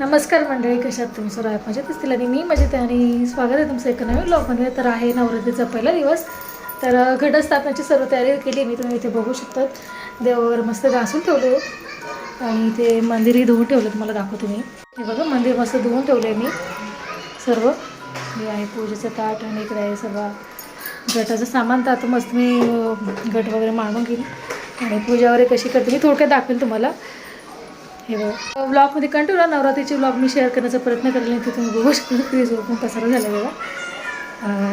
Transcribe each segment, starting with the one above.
नमस्कार मंडळी कशात तुम्ही? सर्व आहे मजेतच तिला आणि मी मजेत आहे आणि स्वागत आहे तुमचं एका नवीन ब्लॉगमध्ये तर आहे नवरात्रीचा पहिला दिवस. तर घटस्थापनाची सर्व तयारी केली मी तुम्ही इथे बघू शकतात. देवावर मस्त घासून ठेवले. आणि ते मंदिरही धुवून ठेवलं तुम्हाला दाखवते मी. हे बघा मंदिर मस्त धुवून ठेवलं आहे मी. सर्व. हे आहे पूजेचं ताट आणि इकडे आहे सगळा. गटाचं सामान तर आता मस्त मी गट वगैरे मांडून घेईन. आणि पूजा वगैरे कशी करते मी थोडक्यात दाखवेन तुम्हाला. हे बघा. ब्लॉगमध्ये कंटिन्यू नवरात्रीचे ब्लॉग मी शेअर करण्याचा प्रयत्न करेल नाही ते तुम्ही बघू शकता. फ्रीज ओपन पसारा झाला बघा.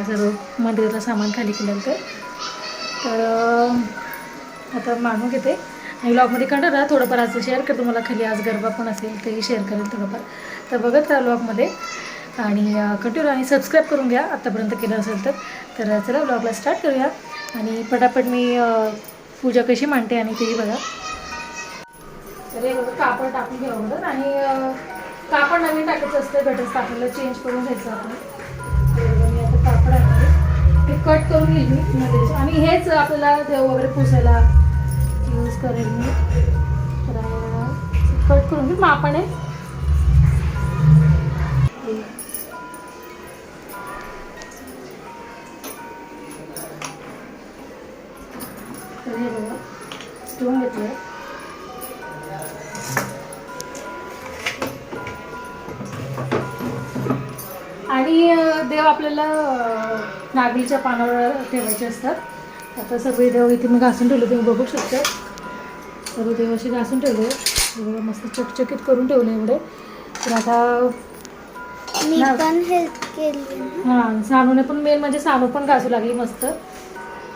जर सर्व मंदिरातलं सामान खाली केल्यानंतर. तर आता मानून घेते. आणि ब्लॉगमध्ये कंटिन्यू राहा थोडंफार आज शेअर करतो. मला खाली आज गरबा पण असेल तेही शेअर करेल थोडंफार. तर बघत राहा ब्लॉगमध्ये आणि कंटिन्यू आणि सबस्क्राईब करून घ्या. आत्तापर्यंत केलं असेल तर. तर चला ब्लॉगला स्टार्ट करूया. आणि पटापट मी पूजा कशी मांडते आणि तेही बघा. तर हे कापड टाकून घ्यावं अगोदर आणि कापड नवीन टाकायचं असतं घटस्थ आपल्याला चेंज करून घ्यायचं आपण. मी आता कापड आहे. ते कट करून घेईल मी मध्ये. आणि हेच आपल्याला देव वगैरे पुसायला यूज करेल मी. तर कट करून घेऊ मापाने तर हे बघा घेतलं देव आपल्याला नागलीच्या पानावर ठेवायचे असतात. आता सगळे देव इथे मी घासून ठेवले तुम्ही बघू शकता सर्व देव असे घासून ठेवले. एवढं मस्त चकचकीत करून ठेवले एवढे. तर आता मी पण हेल्प केली. हां सानूने पण मेन म्हणजे सानू पण घासू लागली मस्त.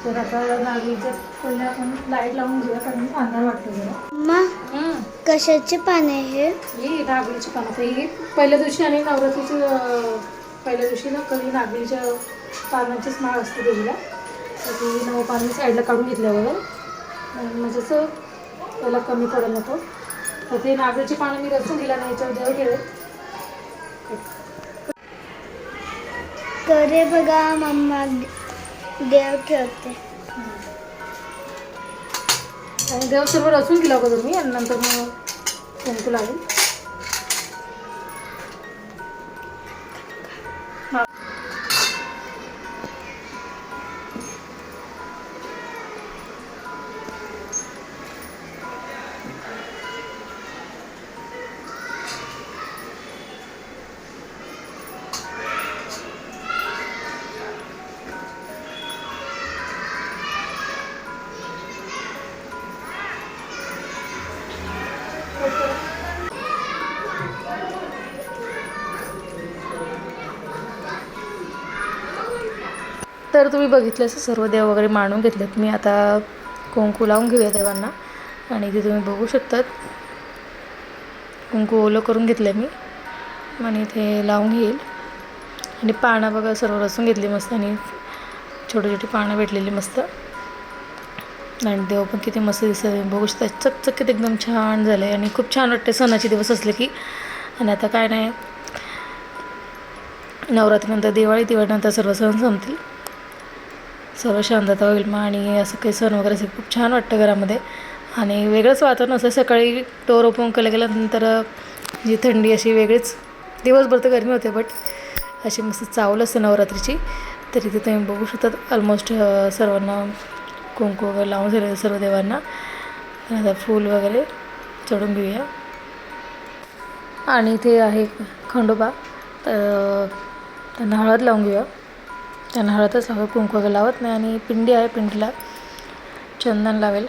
तर आता नागलीच्या पहिले आपण लाइट लावून घेऊया कारण अंधार वाटतो जरा. मग कशाचे पाने हे? ही नागलीची पानं. ही पहिल्या दिवशी आणि नवरात्रीची पहिल्या दिवशी ना कधी नागलीच्या पानाचीच माळ असते देवीला तर ती नऊ पानं साईडला काढून घेतल्या बघा आणि म्हणजे असं त्याला कमी पडेल नको तर ते नागलीची पानं मी रचून दिला नाही याच्यावर देव ठेवेल करे बघा मम्मा देव ठेवते. आणि देव सर्व रचून गेला अगोदर मी आणि नंतर मग कुंकू लागेल. तर तुम्ही बघितलं असं सर्व देव वगैरे मांडून घेतलेत. मी आता कुंकू लावून घेऊया देवांना. आणि ते तुम्ही बघू शकतात. कुंकू ओलं करून घेतलं मी. आणि ते लावून घेईल आणि पानं बघा सर्व रचून घेतली मस्त आणि छोटी छोटी पानं भेटलेली मस्त. आणि देव पण किती मस्त दिसत बघू शकता. चकचकीत एकदम छान झालं आहे आणि खूप छान वाटते सणाचे दिवस असले की. आणि आता काय नाही. नवरात्रीनंतर दिवाळी दिवाळीनंतर सर्व सण संपतील. सर्व शांतता होईल मग आणि असं काही सण वगैरे असेल खूप छान वाटतं घरामध्ये. आणि वेगळंच वातावरण असं सकाळी डोर ओपन केलं गेल्यानंतर जी थंडी अशी वेगळीच दिवसभर तर गरमी होते बट अशी मस्त चावलं असतं नवरात्रीची. तरी ते तुम्ही बघू शकतात ऑलमोस्ट सर्वांना कुंकू वगैरे लावून झाले सर्व देवांना. आता फूल वगैरे चढून घेऊया. आणि इथे आहे खंडोबा. तर त्यांना हळद लावून घेऊया. त्यांना हळदच लावत कुंकू वगैरे लावत नाही आणि पिंडी आहे पिंडीला चंदन लावेल.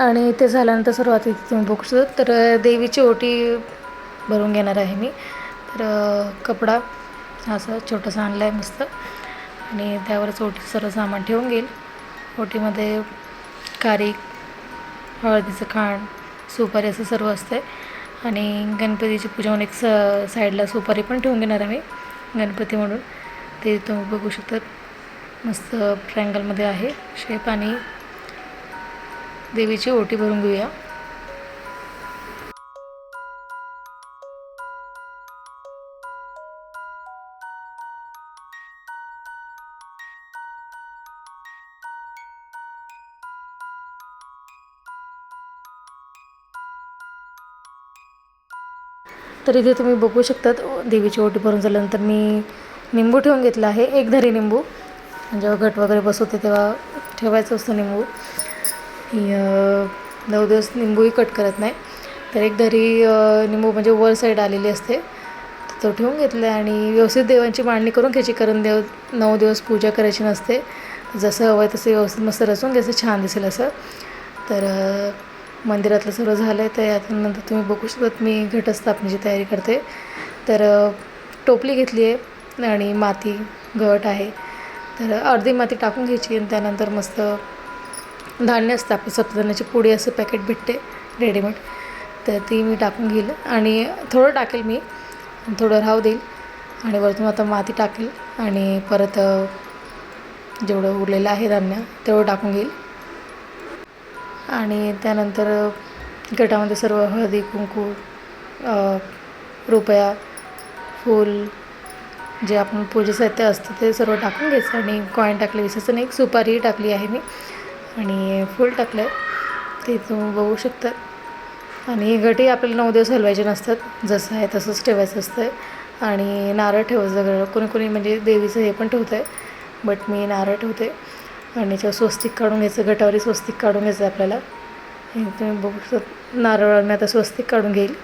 आणि ते झाल्यानंतर सुरुवात तुम्ही बघू तर देवीची ओटी भरून घेणार आहे मी. तर कपडा असं छोटंसं आणलं आहे मस्त. आणि त्यावरच ओटी सर्व सामान ठेवून घेईल. ओटीमध्ये खारीक हळदीचं खाण सुपारी असं सर्व असतं आणि गणपतीची पूजा म्हणून एक स साईडला सुपारी पण ठेवून घेणार आहे मी गणपती म्हणून. ते तुम्ही बघू शकतात. मस्त ट्रँगलमध्ये आहे. शेप आणि देवीची ओटी भरून घेऊया. तर इथे तुम्ही बघू शकतात देवीची ओटी भरून झाल्यानंतर मी निंबू ठेवून घेतला आहे एक धरी निंबू. म्हणजे जेव्हा घट वगैरे बसवते तेव्हा ठेवायचं असतं निंबू. नऊ दिवस निंबूही कट करत नाही. तर एक धरी निंबू म्हणजे वर साईड आलेली असते. तो ठेवून घेतला आहे आणि व्यवस्थित देवांची मांडणी करून घ्यायची कारण देव नऊ दिवस पूजा करायची नसते. जसं हवं आहे तसं व्यवस्थित मस्त रचून घ्यायचं छान दिसेल असं. तर मंदिरातलं सर्व झालं आहे तर यानंतर तुम्ही बघू शकतात मी घटस्थापनेची तयारी करते. तर टोपली घेतली आहे. आणि माती गट आहे. तर अर्धी माती टाकून घ्यायची आणि त्यानंतर मस्त धान्य असतं आपलं सप्तधान्याची पुडी असं पॅकेट भेटते रेडीमेड तर ती मी टाकून घेईल आणि थोडं टाकेल मी थोडं राहू देईल. आणि वरतून आता माती टाकेल आणि परत जेवढं उरलेलं आहे धान्य तेवढं टाकून घेईल. आणि त्यानंतर गटामध्ये सर्व हळदी कुंकू रुपया फूल जे आपण पूजे साहित्य असतं ते सर्व टाकून घ्यायचं. आणि कॉईन टाकले विसर्जन एक सुपारी टाकली आहे मी. आणि फूल टाकलं आहे ते तुम्ही बघू शकता. आणि घटी आपल्याला नऊ दिवस हलवायचे नसतात. जसं आहे तसंच ठेवायचं असतं आणि नारळ ठेवायचं घरात कोणी कोणी म्हणजे देवीचं हे पण ठेवतं आहे बट मी नारळ ठेवते. आणि त्याच्यावर स्वस्तिक काढून घ्यायचं. गटावरी स्वस्तिक काढून घ्यायचं आहे आपल्याला तुम्ही बघू शकता. नारळ मी आता स्वस्तिक काढून घेईल.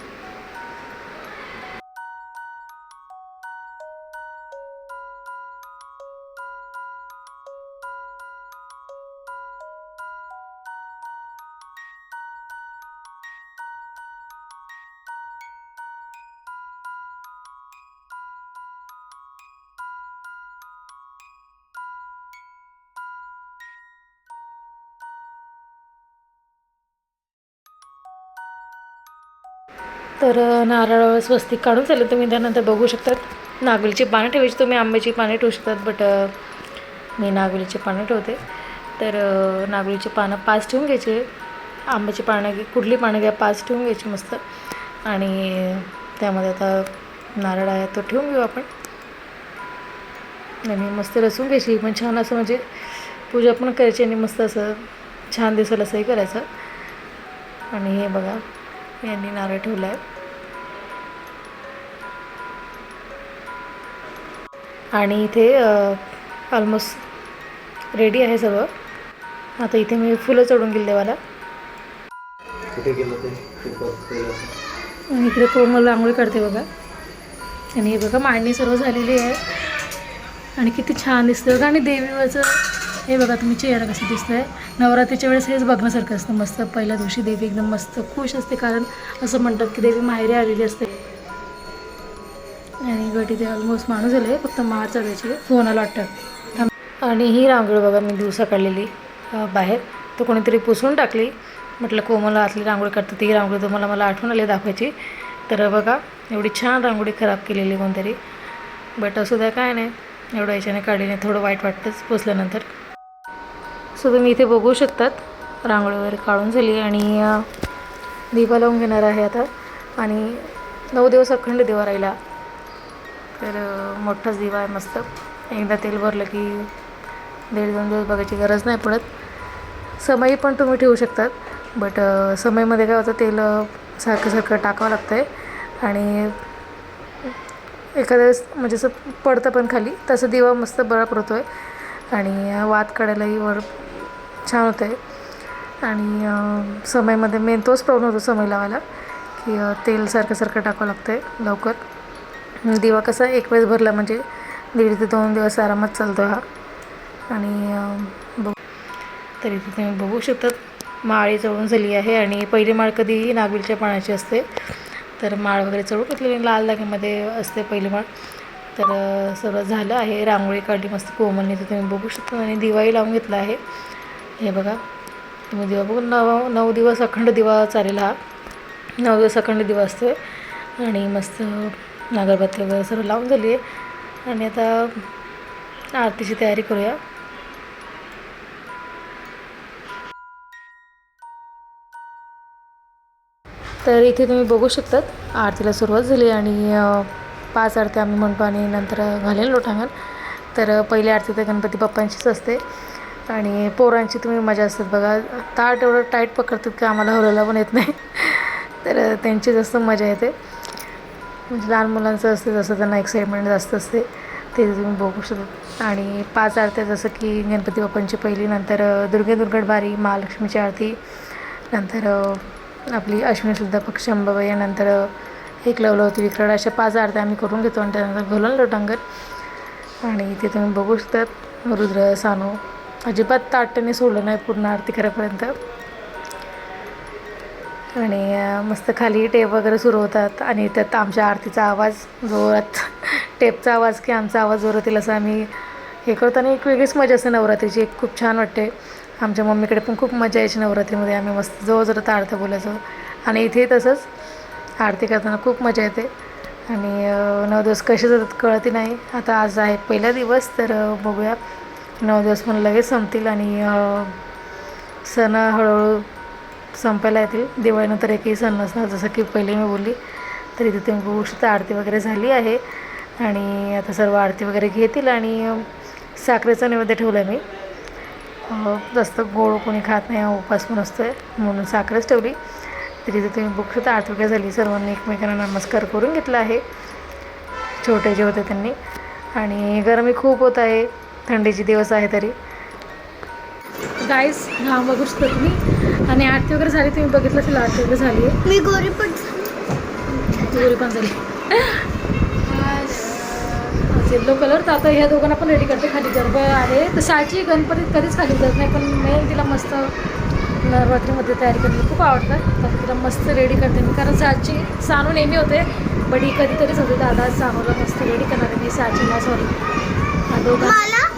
तर नारळ स्वस्तिक काढून चालेल तुम्ही. त्यानंतर बघू शकतात नागलीची पानं ठेवायची तुम्ही. आंब्याची पाने ठेवू शकतात बट मी नागवेलीची पानं ठेवते. तर अ, पानं पाच ठेवून घ्यायचे. आंब्याची पानं घे कुठली पानं घ्या पाच ठेवून घ्यायची मस्त. आणि त्यामध्ये आता नारळ आहे तो ठेवून घेऊ आपण. आणि मस्त रचून घ्यायची पण छान असं म्हणजे पूजा पण करायची आणि मस्त असं छान दिसेल असंही करायचं. आणि हे बघा यांनी नारळ ठेवला आहे आणि इथे ऑलमोस्ट रेडी आहे सर्व आता इथे मी फुलं चढून गेली देवाला. इकडे कोमल रांगोळी काढते बघा. आणि हे बघा मांडणी सर्व झालेली आहे. आणि किती छान दिसतं बघा. आणि देवीवरचं हे बघा तुम्ही चेहरा कसं दिसतंय. नवरात्रीच्या वेळेस हेच बघण्यासारखं असतं. मस्त पहिल्या दिवशी देवी एकदम मस्त खुश असते कारण असं म्हणतात की देवी माहेरी आलेली असते. आणि गट इथे ऑलमोस्ट माणूस झाले फक्त मार चढायचे. फोनाला वाटतात वाटतं. आणि ही रांगोळी बघा मी दिवसा काढलेली बाहेर. तो कोणीतरी पुसून टाकली. म्हटलं कोमला आतली रांगोळी काढतात ती रांगोळी तुम्हाला मला आठवण आली दाखवायची. तर बघा एवढी छान रांगोळी खराब केलेली कोणतरी. बट असू द्या काय नाही. एवढं याच्याने काढली नाही थोडं वाईट वाटतंच पुसल्यानंतर. सो तुम्ही इथे बघू शकतात. रांगोळी वगैरे काढून झाली आणि दिवा लावून घेणार आहे आता. आणि नऊ दिवस अखंड दिवा राहिला. तर मोठाच दिवा आहे मस्त. एकदा तेल भरलं की दीड दोन दिवस बघायची गरज नाही पडत. समय पण तुम्ही ठेवू शकतात. बट समयमध्ये काय होतं तेल सारखं सारखं टाकावं लागतं आहे आणि एखाद्या वेळेस म्हणजे असं पडतं पण खाली तसं दिवा मस्त बरा पडतो आहे आणि वात काढायलाही वर छान होतं आहे आणि समयमध्ये मेन तोच प्रॉब्लेम होतो समय लावायला की तेल सारखं सारखं टाकावं लागतं आहे लवकर. दिवा कसा एक वेळेस भरला म्हणजे दीड ते दोन दिवस आरामात चालतो हा. आणि बघू बघ. तर तुम्ही बघू शकतात माळी चढून झाली आहे आणि पहिली माळ कधीही नागवेलच्या पाण्याची असते. तर माळ वगैरे चढून घेतलेली लाल दागेमध्ये असते पहिली माळ. तर सर्व झालं आहे रांगोळी काढली मस्त कोमलने तर तुम्ही बघू शकता. आणि दिवाही लावून घेतला आहे. हे बघा. तुम्ही दिवा बघून नऊ नऊ दिवस अखंड दिवा चालेल हा. नऊ दिवस अखंड दिवा असतो आणि मस्त अगरबत्ती वगैरे सर्व लावून झाली आहे. आणि आता आरतीची तयारी करूया. तर इथे तुम्ही बघू शकतात आरतीला सुरुवात झाली आणि पाच आरती आम्ही म्हणतो आणि नंतर घालेल लोटांगण. तर पहिली आरती तर गणपती बाप्पांचीच असते. आणि पोरांची तुम्ही मजा असतात बघा. ताट एवढं टाईट पकडतात की आम्हाला हलवला पण येत नाही. तर त्यांची जास्त मजा येते. म्हणजे लहान मुलांचं असते जसं त्यांना एक्साइटमेंट जास्त असते ते तुम्ही बघू शकता. आणि पाच आरत्या जसं की गणपती बाप्पांची पहिली नंतर दुर्गे दुर्गडबारी महालक्ष्मीची आरती नंतर आपली अश्विनीसुद्धा पक्ष अंबाबाई नंतर एक लवलं होती विक्रड अशा पाच आरत्या आम्ही करून घेतो. आणि त्यानंतर घोलन लोटांगण. आणि ते तुम्ही बघू शकतात. रुद्र सानू अजिबात ताटने सोडलं नाही पूर्ण आरती करेपर्यंत आणि मस्त खाली टेप वगैरे सुरू होतात आणि त्यात आमच्या आरतीचा आवाज जोरात टेपचा आवाज की आमचा आवाज जोरात येईल असं आम्ही हे करतो. आणि एक वेगळीच मजा असते नवरात्रीची एक खूप छान वाटते. आमच्या मम्मीकडे पण खूप मजा यायची नवरात्रीमध्ये आम्ही मस्त जोरात आरत्या बोलायचो. आणि इथे तसंच आरती करताना खूप मजा येते. आणि नऊ दिवस कसे जातात कळते नाही. आता आज आहे पहिला दिवस तर बघूया. नऊ दिवस पण लगेच संपतील आणि सण हळूहळू संपायला येतील. दिवाळीनंतर एकही सण नसणार जसं की पहिले मी बोलली तर इथे तुम्ही बघू शकता आरती वगैरे झाली आहे. आणि आता सर्व आरती वगैरे घेतील आणि साखरेचा नैवेद्य ठेवला आहे मी जास्त गोड कोणी खात नाही उपास पण असतो आहे म्हणून साखरच ठेवली. तर तिथे तुम्ही बघू शकता आरती वगैरे झाली सर्वांनी एकमेकांना नमस्कार करून घेतला आहे. छोटे जे होते त्यांनी. आणि गरमी खूप होत आहे. थंडीचे दिवस आहे तरी. गाईस हा बघू शकता तुम्ही. आणि आरती वगैरे झाली तुम्ही बघितलं असेल आरती वगैरे झाली. आहे मी गोरी पण गोरी पण झाली. येल्लो कलर तर आता ह्या दोघांना पण रेडी करते खाली. गरबा आहे. तर साची गणपतीत कधीच खाली जात नाही पण मेन तिला मस्त नवरात्रीमध्ये तयारी करायला खूप आवडतात. तर तिला मस्त रेडी करते मी. कारण साची सानू नेहमी होते बडी कधीतरीच होते दादा सानूला मस्त रेडी करणार आहे. मी साचीला सॉरी दोघां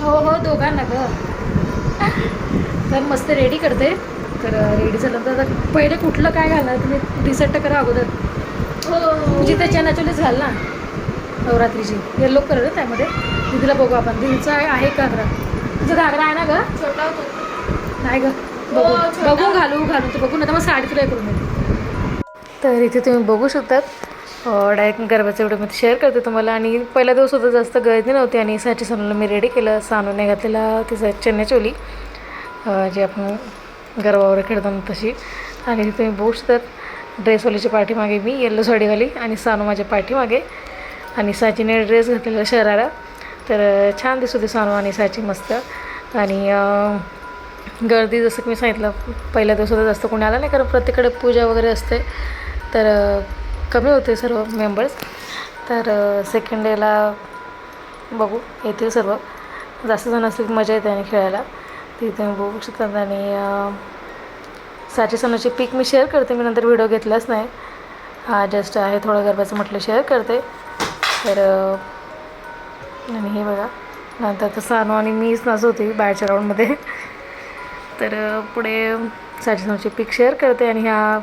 हो हो दोघांना ग. तर मस्त रेडी करते. तर रेडी झाल्यानंतर आता पहिले कुठलं काय घालणार? तुम्ही डिसाईड तर करा अगोदर. तुझी त्या चॅनॅचुलीच घाल ना. नवरात्रीची. येल्लो कलर आहे त्यामध्ये. दीदीला बघू आपण. दीदीचा आहे का घागरा? तुझा घागरा आहे ना ग? छोटा होतो. नाही ग. बघू. बघू घालू घालू. तर बघू ना तर मग साडी तुला हे करून देते. तर इथे तुम्ही बघू शकतात. डायरेक्ट गरबाचं एवढं मी शेअर करते तुम्हाला. आणि पहिला दिवस होता जास्त गर्दी नव्हती आणि साची सानूला मी रेडी केलं. सानूने घातलेला तिचा चेन्नई जे आपण गरबावर खेळताना तशी. आणि तिथे तुम्ही तर शकतात ड्रेसवालीच्या पाठीमागे मी येल्लो साडीवाली आणि सानू माझ्या पाठीमागे. आणि साचीने ड्रेस घातलेला शरारा. तर छान दिसत होती सानू आणि साची मस्त. आणि गर्दी जसं की मी सांगितलं पहिल्या दिवसात जास्त कोणी आला नाही कारण प्रत्येकडे पूजा वगैरे असते. तर कमी होते सर्व मेंबर्स तर सेकंड डेला बघू येतील सर्व. जास्त जण असतील मजा येते आणि खेळायला. ती तुम्ही बघू शकतात आणि अ, साची सणाची पीक मी शेअर करते. मी नंतर व्हिडिओ घेतलाच नाही. हा जस्ट आहे थोडं गरबाचं म्हटलं शेअर करते. तर आणि हे बघा. नंतर तर सानू आणि मीच नाच होती बाहेरच्या राऊंडमध्ये तर पुढे पुढे सणाची पिक शेअर करते. आणि ह्या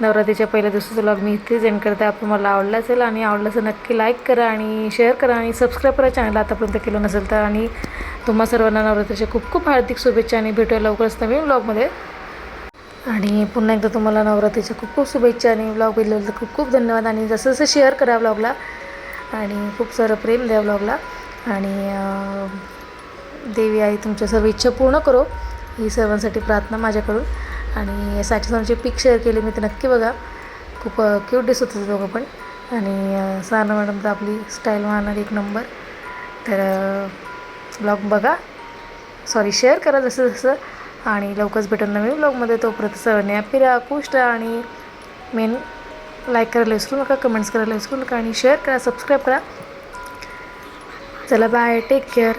नवरात्रीच्या पहिल्या दिवसाचा ब्लॉग मी इथेच एंड करते. आपण मला आवडला असेल आणि आवडलं असेल नक्की लाईक करा आणि शेअर करा आणि सबस्क्राईब करा चॅनल आतापर्यंत केलं नसेल तर. आणि तुम्हा सर्वांना नवरात्रीच्या खूप खूप हार्दिक शुभेच्छा आणि भेटूया लवकरच नवीन ब्लॉगमध्ये आणि पुन्हा एकदा तुम्हाला नवरात्रीच्या खूप खूप शुभेच्छा आणि ब्लॉग बघितल्याबद्दल खूप खूप धन्यवाद. आणि जसं जसं शेअर करा ब्लॉगला आणि खूप सारं प्रेम द्या ब्लॉगला आणि देवी आई तुमच्या सर्व इच्छा पूर्ण करो. ही सर्वांसाठी प्रार्थना माझ्याकडून. आणि साठी सोनची पिक शेअर केली मी ते नक्की बघा. खूप क्यूट दिसत होते दोघं पण. आणि अं, साना मॅडम तर आपली स्टाईल वाहणार एक नंबर तर ब्लॉग बघा. सॉरी शेअर करा जसं जसं. आणि लवकरच भेटेल नवीन ब्लॉगमध्ये तोपर्यंत सर्वांनी हॅपी राहा खुश राहा. आणि मेन लाईक करायला विसरू नका कमेंट्स करायला विसरू नका. आणि शेअर करा सबस्क्राईब करा. चला बाय टेक केअर